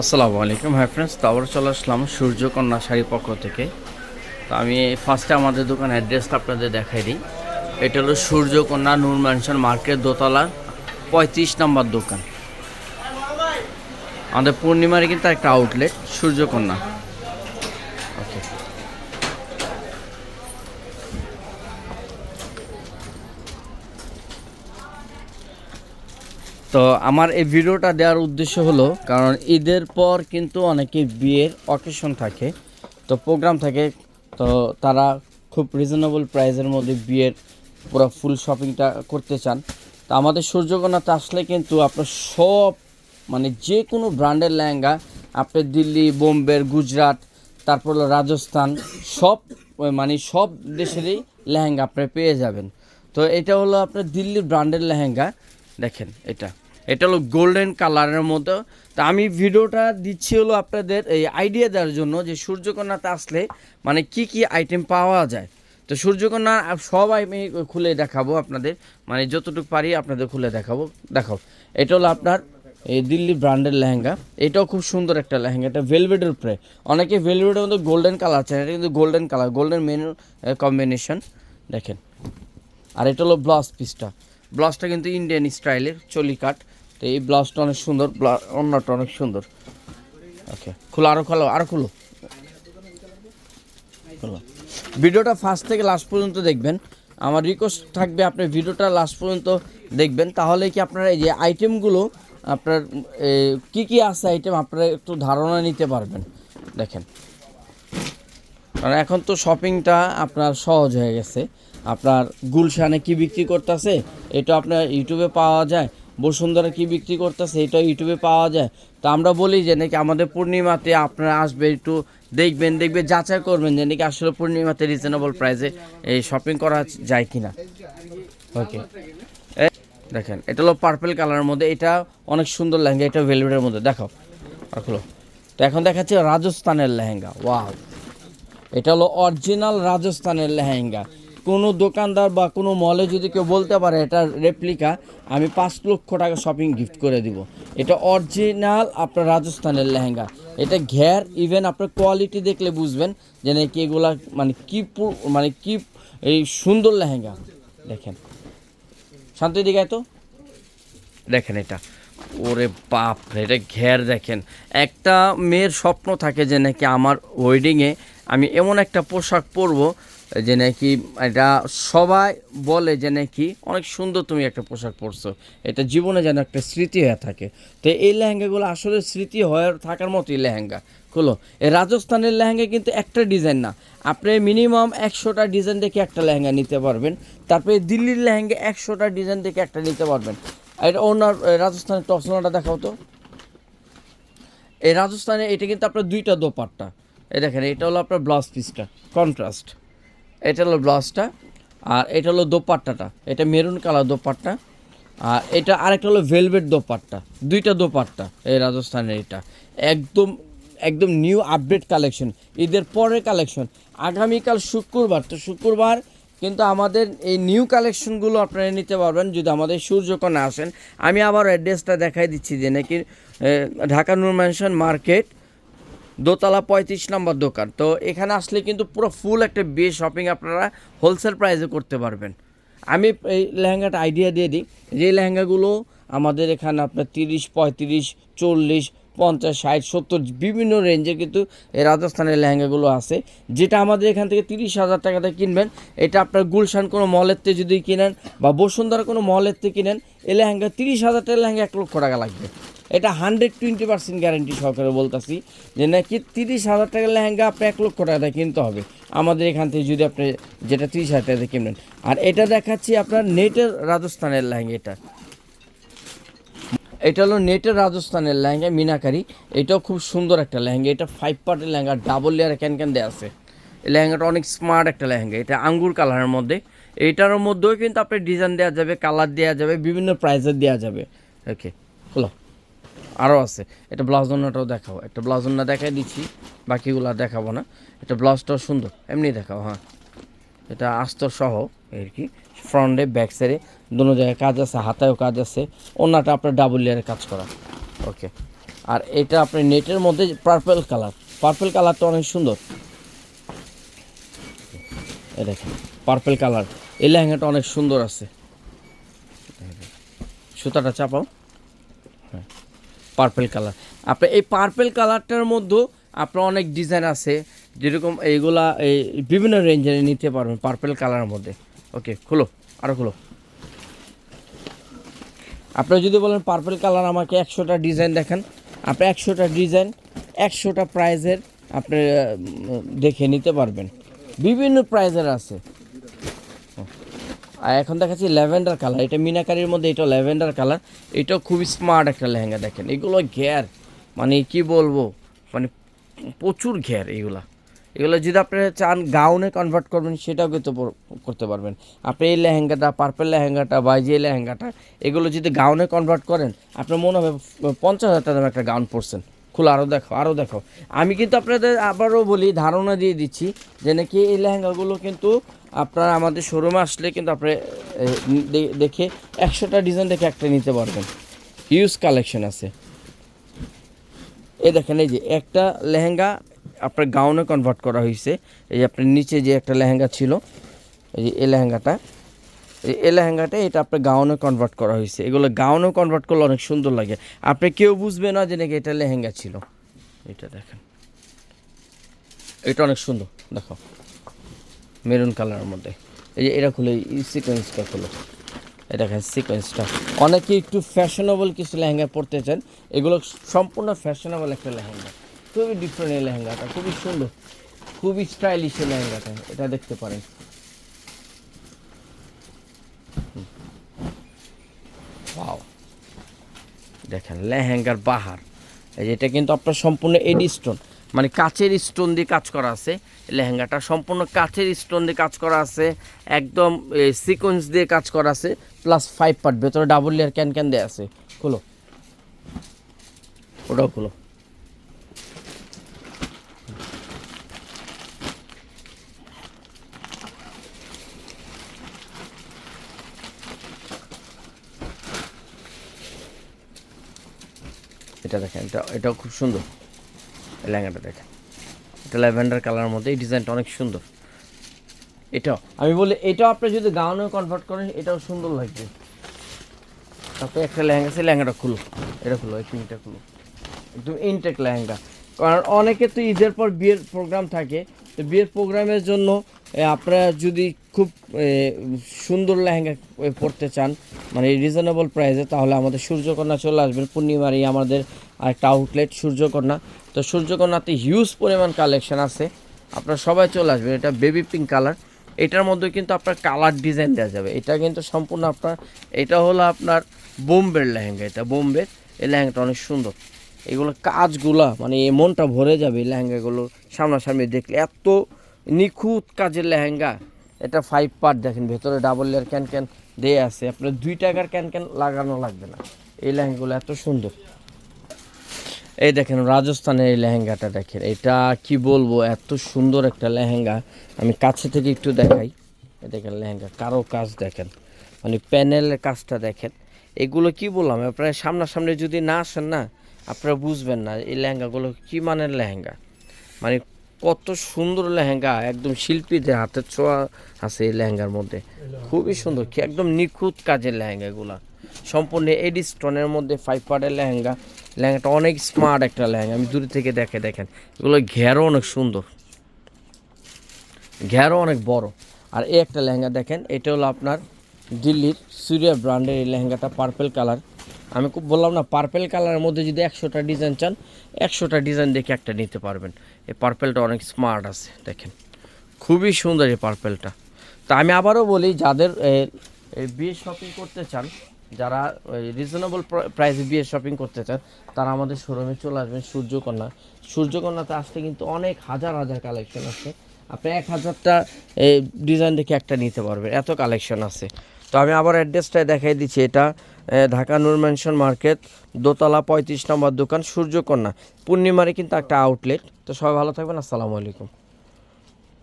আসসালামু আলাইকুম hi friends তো আবার চলে আসলাম সূর্যকন্যা শাড়ি পক্ষ থেকে। তো আমি ফার্স্টে আমাদের দোকান অ্যাড্রেসটা আপনাদের দেখাই দিই। এটা হলো সূর্যকন্যা নূর ম্যানশন মার্কেট দোতলা, পঁয়ত্রিশ নম্বর দোকান। আমাদের পূর্ণিমারে কিন্তু একটা আউটলেট সূর্যকন্যা ওকে তো আমার এই ভিডিওটা দেওয়ার উদ্দেশ্য হলো, কারণ ঈদের পর কিন্তু অনেকে বিয়ের অকেশন থাকে, তো প্রোগ্রাম থাকে, তো তারা খুব রিজনেবল প্রাইসের মধ্যে বিয়ের পুরো ফুল শপিংটা করতে চান। তো আমাদের সূর্যকোনাতে আসলে কিন্তু আপনার সব মানে যে কোনো ব্র্যান্ডের লেহেঙ্গা আপনি দিল্লি, বোম্বের, গুজরাট, তারপর হলো রাজস্থান, সব মানে সব দেশেরই লেহেঙ্গা আপনি পেয়ে যাবেন। তো এটা হলো আপনার দিল্লির ব্র্যান্ডের লেহেঙ্গা, দেখেন এটা। এটা হলো গোল্ডেন কালারের মতো। তা আমি ভিডিওটা দিচ্ছি হলো আপনাদের এই আইডিয়া দেওয়ার জন্য যে সূর্যকন্যাতে আসলে মানে কি কি আইটেম পাওয়া যায়। তো সূর্যকন্যা সব আমি খুলে দেখাবো আপনাদের। মানে যতটুকু পারি আপনাদের খুলে দেখাবো। দেখাও। এটা হলো আপনার এই দিল্লি ব্র্যান্ডের লেহেঙ্গা। এটাও খুব সুন্দর একটা লেহেঙ্গা। এটা ভেলভেটের উপরে অনেকে ভেলভেটের মধ্যে গোল্ডেন কালার চায় এটা কিন্তু গোল্ডেন কালার গোল্ডেন মেন কম্বিনেশন দেখেন। আর এটা হলো ব্লাউজ পিসটা ব্লাউজটা কিন্তু ইন্ডিয়ান স্টাইলের চলি কাট তো এই ব্লাউজটা অনেক সুন্দর অন্যটা অনেক সুন্দর। ওকে খুলো আরও খোলো আরও খুলো। খোলো। ভিডিওটা ফার্স্ট থেকে লাস্ট পর্যন্ত দেখবেন। আমার রিকোয়েস্ট থাকবে আপনি ভিডিওটা লাস্ট পর্যন্ত দেখবেন। তাহলে কি আপনারা এই যে আইটেমগুলো আপনার কি কি আছে আইটেম আপনারা একটু ধারণা নিতে পারবেন। দেখেন। কারণ এখন তো শপিংটা আপনার সহজ হয়ে গেছে। আপনার গুলশানে কি বিক্রি করতেছে, এটা আপনার ইউটিউবে পাওয়া যায়। বসুন্ধরা কি বিক্রি করতেছে এটা ইউটিউবে পাওয়া যায়। তো আমরা বলি যে নাকি আমাদের পূর্ণিমাতে আপনারা আসবে, একটু দেখবেন, দেখবে, যাচাই করবেন যে নাকি আসলে পূর্ণিমাতে রিজনেবল প্রাইসে এই শপিং করা যায় কিনা। ওকে দেখেন, এটা হলো পার্পল কালারের মধ্যে, এটা অনেক সুন্দর লেহেঙ্গা, এটা ভেলভেটের মধ্যে, দেখাও, আর খুলো। তো এখন দেখাচ্ছে রাজস্থানের লেহেঙ্গা ওয়াও এটা হলো অরিজিনাল রাজস্থানের লেহেঙ্গা। কোনো দোকানদার বা কোনো মলে যদি কেউ বলতে পারে এটা রেপ্লিকা আমি পাঁচ লক্ষ টাকা শপিং গিফট করে দিব। এটা অরিজিনাল আপনার রাজস্থানের লেহেঙ্গা। এটা ঘের ইভেন আপনার কোয়ালিটি দেখলে বুঝবেন যে নাকি এগুলা মানে কি মানে কি এই সুন্দর লেহেঙ্গা। দেখেন। শান্তি দিঘায় তো। দেখেন এটা। ওরে বাপ এটা ঘের দেখেন। একটা মেয়ের স্বপ্ন থাকে যে নাকি আমার ওয়েডিংয়ে আমি এমন একটা পোশাক পরবো যে নাকি এটা সবাই বলে যে নাকি অনেক সুন্দর তুমি একটা পোশাক পরছো। এটা জীবনে যেন একটা স্মৃতি হয়ে থাকে। তো এই লেহেঙ্গাগুলো আসলে স্মৃতি হয়ে থাকার মতোই লেহেঙ্গা। খুলো? এই রাজস্থানের লেহেঙ্গা কিন্তু একটা ডিজাইন না। আপনি মিনিমাম একশোটা ডিজাইন দেখে একটা লেহেঙ্গা নিতে পারবেন। তারপরে দিল্লির লেহেঙ্গা একশোটা ডিজাইন দেখে একটা নিতে পারবেন। এটা ওনার রাজস্থানের টপসোনাটা দেখাও তো। এই রাজস্থানে এটা কিন্তু আপনার দুইটা দোপাট্টা। এই দেখেন, এটা হলো আপনার ব্লাউজ পিসটা। কন্ট্রাস্ট। এটা হলো ব্লাউজটা আর এটা হলো দোপাট্টাটা। এটা মেরুন কালার দোপাট্টা, আর এটা আরেকটা হলো ভেলভেট দোপাট্টা। দুইটা দোপাট্টা এই রাজস্থানের এটা। একদম একদম নিউ আপডেট কালেকশন ঈদের পরের কালেকশন আগামীকাল শুক্রবার, তো শুক্রবার কিন্তু আমাদের এই নিউ কালেকশনগুলো আপনারা নিতে পারবেন যদি আমাদের সূর্যকোণে আসেন। আমি আবার অ্যাড্রেসটা দেখাই দিচ্ছি যে নাকি ঢাকা নূর ম্যানশন মার্কেট দোতলা পঁয়ত্রিশ নম্বর দোকান। তো এখানে আসলে কিন্তু পুরো ফুল একটা বিয়ে শপিং আপনারা হোলসেল প্রাইসে করতে পারবেন। আমি এই লেহেঙ্গাটা আইডিয়া দিয়ে দিই। যে লেহেঙ্গাগুলো আমাদের এখানে আপনার তিরিশ, পঁয়ত্রিশ, চল্লিশ, পঞ্চাশ, ষাট, সত্তর বিভিন্ন রেঞ্জের কিন্তু এই রাজস্থানের লেহেঙ্গাগুলো আছে। যেটা আমাদের এখান থেকে তিরিশ হাজার টাকাতে কিনবেন। এটা আপনার গুলশান কোনো মলের থেকে যদি কিনেন বা বসুন্ধরা কোনো মলের থেকে কিনেন, এই লেহেঙ্গা তিরিশ হাজার টাকার লেহেঙ্গা এক লক্ষ টাকা লাগবে। এটা হান্ড্রেড টোয়েন্টি পার্সেন্ট গ্যারেন্টি সহকারে বলতেছি যে নাকি তিরিশ হাজার টাকার লেহেঙ্গা আপনি এক লক্ষ টাকা কিনতে হবে। আমাদের এখান থেকে যদি আপনি যেটা তিরিশ হাজার টাকা কিনবেন আর এটা দেখাচ্ছি আপনার নেটের রাজস্থানের লেহেঙ্গা এটা। এটা হলো নেটের রাজস্থানের লেহেঙ্গা, মিনাকারি। এটাও খুব সুন্দর একটা লেহেঙ্গা। এটা ফাইভ পার্টের lehenga double layer can can দেওয়া আছে। এই লেহেঙ্গাটা অনেক স্মার্ট একটা লেহেঙ্গা। এটা আঙ্গুর কালারের মধ্যে। এইটার মধ্যেও কিন্তু আপনি ডিজাইন দেওয়া যাবে কালার দেওয়া যাবে, বিভিন্ন প্রাইজের দেওয়া যাবে। ওকে হলো আরও আছে। এটা ব্লাউজ ওনাটাও দেখাও। একটা ব্লাউজ ওনা দেখাই দিচ্ছি, বাকিগুলো দেখাবো না। এটা ব্লাউজটাও সুন্দর, এমনি দেখাও হ্যাঁ। এটা আস্তর সহ আর কি ফ্রন্টে ব্যাক সাইডে দুনো জায়গায় কাজ আছে, হাতায়ও কাজ আছে। ওনাটা আপনার ডাবল লেয়ারে কাজ করা। ওকে আর এটা আপনি নেটের মধ্যে পার্পেল কালার পার্পেল কালারটা অনেক সুন্দর। দেখেন পার্পেল কালার এই লেহেঙ্গাটা অনেক সুন্দর আছে। সুতাটা চাপাও। হ্যাঁ। পার্পেল কালার আপনার এই পার্পেল কালারটার মধ্যেও আপনার অনেক ডিজাইন আছে, যেরকম এইগুলা এই বিভিন্ন রেঞ্জের নিতে পারবেন পার্পেল কালারের মধ্যে। ওকে খুলো আরও খুলো। আপনারা যদি বলেন পার্পেল কালার আমাকে একশোটা ডিজাইন দেখেন, আপনি একশোটা ডিজাইন একশোটা প্রাইজের আপনি দেখে নিতে পারবেন। বিভিন্ন প্রাইজের আছে। আর এখন দেখাচ্ছি ল্যাভেন্ডার কালার। এটা মিনাকারির মধ্যে এটা ল্যাভেন্ডার কালার। এটাও খুবই স্মার্ট একটা লেহেঙ্গা দেখেন। এগুলো ঘের। মানে কি বলব? মানে প্রচুর ঘের এগুলা। এগুলো যদি আপনি চান গাউনে কনভার্ট করবেন, সেটাও কিন্তু করতে পারবেন। আপনি এই লেহেঙ্গাটা পার্পেল লেহেঙ্গাটা বা যে লেহেঙ্গাটা, এগুলো যদি গাউনে কনভার্ট করেন, আপনার মনে হবে পঞ্চাশ হাজার টাকা একটা গাউন পরছেন। খুলে আরও দেখো আরও দেখো। আমি কিন্তু আপনাদের আবারও বলি, ধারণা দিয়ে দিচ্ছি যে নাকি এই লেহেঙ্গাগুলো কিন্তু আপনার আমাদের শোরুমে আসলে কিন্তু আপনি দেখে একশোটা ডিজাইন দেখে একটা নিতে পারবেন। হিউজ কালেকশন আছে। এই দেখেন, এই যে একটা লেহেঙ্গা আপনার গাউনে কনভার্ট করা হয়েছে। এই আপনার নিচে যে একটা লেহেঙ্গা ছিল, এই যে এই লেহেঙ্গাটা এই লেহেঙ্গাটা এটা আপনার গাউনে কনভার্ট করা হয়েছে। এগুলো গাউনে কনভার্ট করলে অনেক সুন্দর লাগে। আপনি কেউ বুঝবে না যে নাকি এটা লেহেঙ্গা ছিল। এটা দেখেন। এটা অনেক সুন্দর, দেখো। মেরুন কালারের মধ্যে। এই যে এটা খুলে এই সিকোয়েন্সটা খুলো। এটা দেখেন সিকোয়েন্সটা অনেকে একটু ফ্যাশনেবল কিছু লেহেঙ্গা পরতে চান, এগুলো সম্পূর্ণ ফ্যাশনেবল একটা লেহেঙ্গা। খুবই ডিফারেন্ট এই লেহেঙ্গাটা, খুবই সুন্দর, খুবই স্টাইলিশ এই লেহেঙ্গাটা, এটা দেখতে পারেন। দেখেন, লেহেঙ্গার বাহার। এই যে এটা কিন্তু আপনার সম্পূর্ণ এডি স্টোন। মানে কাচের স্টোন দিয়ে কাজ করা আছে। লেহেঙ্গাটা সম্পূর্ণ কাচের স্টোন দিয়ে কাজ করা আছে। একদম সিকোয়েন্স দিয়ে কাজ করা আছে। প্লাস ফাইভ পার্ট ভেতরে ডাবল লেয়ার ক্যান ক্যান দেওয়া আছে। খুলো। ওটাও খুলো। এটা দেখেন, এটা, এটাও খুব সুন্দর। লেহেঙ্গাটা দেখেন। এটা ল্যাভেন্ডার কালারের মধ্যে, এই ডিজাইনটা অনেক সুন্দর। এটাও, আমি বলি, এটাও আপনি যদি গাউনে কনভার্ট করেন, এটাও সুন্দর লাগবে। তারপরে একটা লেহেঙ্গা আছে লেহেঙ্গাটা খুলো এটা খুলো এই পিনটা খুলো একদম ইনটেক লেহেঙ্গা। কারণ অনেকে তো ঈদের পর বিয়ের প্রোগ্রাম থাকে। তো বিয়ের প্রোগ্রামের জন্য আপনারা যদি খুব সুন্দর লেহেঙ্গা পরতে চান মানে রিজনেবল প্রাইসে তাহলে আমাদের সূর্যকন্যা চলে আসবেন। পূর্ণিমারই আমাদের একটা আউটলেট সূর্যকন্যা। তো সূর্যকন্যাতে হিউজ পরিমাণ কালেকশন আছে। আপনারা সবাই চলে আসবেন, এটা বেবি পিঙ্ক কালার এটার মধ্যে কিন্তু আপনার কালার ডিজাইন দেওয়া যাবে। এটা কিন্তু সম্পূর্ণ আপনার, এটা হলো আপনার বোম্বের লেহেঙ্গা, এটা বোম্বের এই লেহেঙ্গাটা অনেক সুন্দর। এগুলো কাজগুলা মানে মনটা ভরে যাবে এই লেহেঙ্গাগুলো সামনাসামনি দেখলে। এত নিখুঁত কাজের লেহেঙ্গা। এটা ফাইভ পার্ট দেখেন, ভেতরে ডাবল লেয়ার ক্যান ক্যান দিয়ে আছে। আপনার দুই টাকার ক্যান ক্যান লাগানো লাগবে না। এই লেহেঙ্গাগুলো এত সুন্দর। এই দেখেন রাজস্থানের এই লেহেঙ্গাটা দেখেন। এটা কি বলব, এত সুন্দর একটা লেহেঙ্গা। আমি কাছে থেকে একটু দেখাই। দেখেন লেহেঙ্গা, কারও কাজ দেখেন। মানে প্যানেলের কাজটা দেখেন। এগুলো কি বললাম, আপনারা সামনাসামনি যদি না আসেন না, আপনারা বুঝবেন না এই লেহেঙ্গাগুলো কি মানের লেহেঙ্গা। মানে কত সুন্দর লেহেঙ্গা, একদম শিল্পীদের হাতের ছোঁয়া আছে এই লেহেঙ্গার মধ্যে। খুবই সুন্দর, কি একদম নিখুঁত কাজের লেহেঙ্গাগুলা সম্পূর্ণ এডি স্টোনের মধ্যে ফাইভ পার্টের লেহেঙ্গা। লেহেঙ্গাটা অনেক স্মার্ট একটা লেহেঙ্গা, আমি দূরে থেকে দেখে দেখেন। এগুলো ঘেরও অনেক সুন্দর। ঘেরও অনেক বড়। আর এই একটা লেহেঙ্গা দেখেন, এটা হলো আপনার দিল্লির সুরিয়া ব্র্যান্ডের এই লেহেঙ্গাটা পার্পেল কালার আমি খুব বললাম না পার্পেল কালারের মধ্যে যদি একশোটা ডিজাইন চান, একশোটা ডিজাইন দেখে একটা নিতে পারবেন। এই পার্পেলটা অনেক স্মার্ট আছে, দেখেন। খুবই সুন্দর এই পার্পেলটা তা আমি আবারও বলি, যাদের বিয়ে শপিং করতে চান, যারা রিজনেবল প্রাইসে বিয়ে শপিং করতে চান, তারা আমাদের শোরুমে চলে আসবেন সূর্যকন্যা। সূর্যকন্যাতে আসতে কিন্তু অনেক হাজার হাজার কালেকশন আছে। আপনি এক হাজারটা ডিজাইন দেখে একটা নিতে পারবেন। এত কালেকশন আছে। তো আমি আবার অ্যাড্রেসটা দেখাই দিচ্ছি, এটা ঢাকা নুরম্যানশন মার্কেট, দোতলা পঁয়ত্রিশ নম্বর দোকান, সূর্যকন্যা। পূর্ণিমারে কিন্তু একটা আউটলেট তো সবাই ভালো থাকবেন, আসসালামু আলাইকুম।